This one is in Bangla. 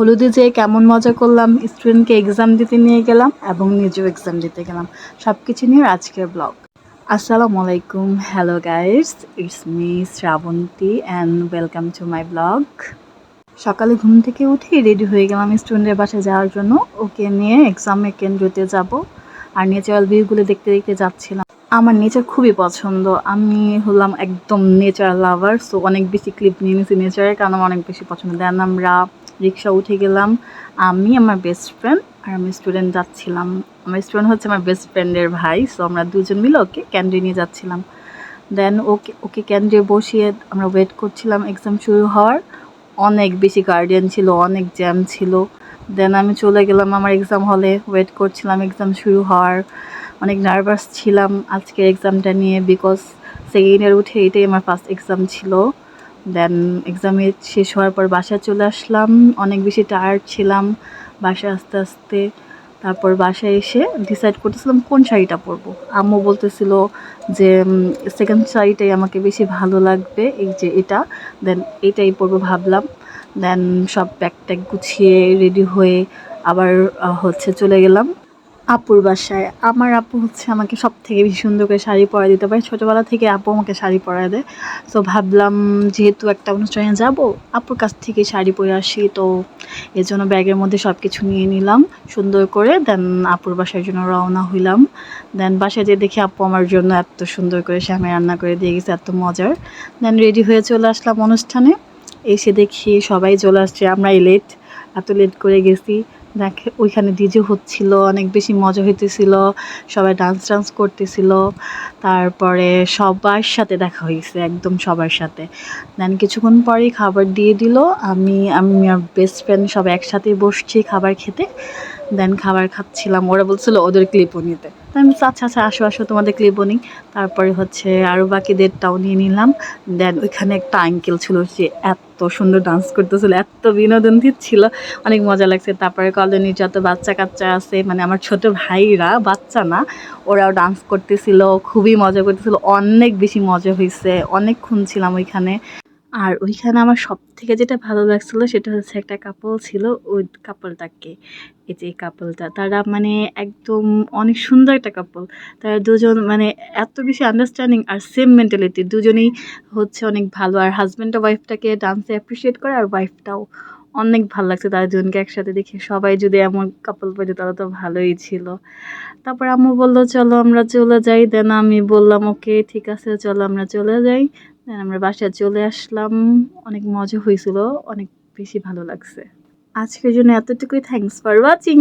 হলুদে যেয়ে কেমন মজা করলাম স্টুডেন্টকে এক্সাম দিতে নিয়ে গেলাম এবং নিজেও এক্সাম দিতে গেলাম। সব কিছু নিয়ে আজকের ব্লগ আসসালামু আলাইকুম। Hello guys it's me Srabanti and welcome to my blog সকালে ঘুম থেকে উঠে রেডি হয়ে গেলাম স্টুডেন্টের বাসায় যাওয়ার জন্য। ওকে নিয়ে এক্সামে কেন্দ্রতে যাব। আর নেচারাল ভিউগুলো দেখতে দেখতে যাচ্ছিলাম। আমার নেচার খুবই পছন্দ। আমি হলাম একদম নেচার লাভার সো অনেক বেশি ক্লিপ নিয়ে নিয়েছি নেচারের কারণ আমার অনেক বেশি পছন্দ। দেন আমরা রিক্সা উঠে গেলাম। আমি, আমার বেস্ট ফ্রেন্ড আর আমি স্টুডেন্ট যাচ্ছিলাম। আমার স্টুডেন্ট হচ্ছে আমার বেস্ট ফ্রেন্ডের ভাই সো আমরা দুজন মিলে ওকে ক্যান্ডি নিয়ে যাচ্ছিলাম। দেন ওকে ওকে ক্যান্ডি বসিয়ে আমরা ওয়েট করছিলাম। এক্সাম শুরু হওয়ার অনেক বেশি গার্ডিয়ান ছিল, অনেক জ্যাম ছিল। দেন আমি চলে গেলাম আমার এক্সাম হলে ওয়েট করছিলাম এক্সাম শুরু হওয়ার। অনেক নার্ভাস ছিলাম আজকের এক্সামটা নিয়ে বিকজ সেকেন্ড ইয়ার উঠে এটাই আমার ফার্স্ট এক্সাম ছিল। দেন এক্সামে শেষ হওয়ার পর বাসায় চলে আসলাম। অনেক বেশি টায়ার্ড ছিলাম বাসায় আস্তে আস্তে। তারপর বাসায় এসে ডিসাইড করতেছিলাম কোন শাড়িটা পরবো। আম্মু বলতেছিল যে সেকেন্ড শাড়িটাই আমাকে বেশি ভালো লাগবে। এই যে এটা। দেন এটাই পরবো ভাবলাম। দেন সব ব্যাগ ট্যাগ গুছিয়ে রেডি হয়ে আবার হচ্ছে চলে গেলাম। আপুর বাসায়। আমার আপু হচ্ছে আমাকে সব থেকে বেশি সুন্দর করে শাড়ি পরা দিতে পারে। ছোটোবেলা থেকে আপু আমাকে শাড়ি পরায় দেয়। তো ভাবলাম যেহেতু একটা অনুষ্ঠানে যাব, আপুর কাছ থেকে শাড়ি পরে আসি। তো এর জন্য ব্যাগের মধ্যে সব কিছু নিয়ে নিলাম, সুন্দর করে। দেন আপুর বাসার জন্য রওনা হইলাম। দেন বাসায় যেয়ে দেখি আপু আমার জন্য এত সুন্দর করে স্বামী রান্না করে দিয়ে গেছে, এত মজার। দেন রেডি হয়ে চলে আসলাম অনুষ্ঠানে। এসে দেখি সবাই চলে আসছে। আমরাই লেট এত লেট করে গেছি। ওইখানে ডিজে হচ্ছিল, অনেক বেশি মজা হইতেছিল, সবাই ডান্স টান্স করতেছিল, তারপরে সবার সাথে দেখা হয়েছে একদম সবার সাথে। দেন কিছুক্ষণ পরেই খাবার দিয়ে দিল, আমি আমি আমার বেস্ট ফ্রেন্ড সব একসাথে বসছি খাবার খেতে। দেন খাবার খাচ্ছিলাম, ওরা বলছিল ওদের ক্লিপও নিতে। তো আমি আচ্ছা আচ্ছা আসো আসো, তোমাদের ক্লিপও নিই। তারপরে হচ্ছে আরও বাকিদেরটাও নিয়ে নিলাম। দেন ওইখানে একটা আঙ্কেল ছিল সে এত সুন্দর ডান্স করতেছিল, এত বিনোদন দিচ্ছিল, অনেক মজা লাগছে। তারপরে কলোনির যত বাচ্চা কাচ্চা আছে মানে আমার ছোট ভাইরা, বাচ্চা না, ওরাও ডান্স করতেছিল, খুবই মজা করতেছিল, অনেক বেশি মজা হয়েছে অনেকক্ষণ ছিলাম ওইখানে। আর ওইখানে আমার সব থেকে যেটা ভালো লাগছিল সেটা হচ্ছে একটা কাপল ছিল ওই কাপলটাকে এই যে কাপলটা তারা মানে একদম অনেক সুন্দর একটা কাপল তারা দুজন মানে এত বেশি আন্ডারস্ট্যান্ডিং আর সেম মেন্টালিটি দুজনেই হচ্ছে অনেক ভালো। আর হাজব্যান্ড ওয়াইফটাকে ডান্সে অ্যাপ্রিসিয়েট করে আর ওয়াইফটাও অনেক ভালো লাগছে। তারা দুজনকে একসাথে দেখে সবাই যদি এমন কাপল পেতে তাহলে তো ভালোই ছিল। তারপর আম্মু বলল, চলো আমরা চলে যাই। দেন আমি বললাম, ওকে, ঠিক আছে, চলো আমরা চলে যাই। আমরা বাসায় চলে আসলাম। অনেক মজা হয়েছিল, অনেক বেশি ভালো লাগছে। আজকের জন্য এতটুকুই। Thanks for watching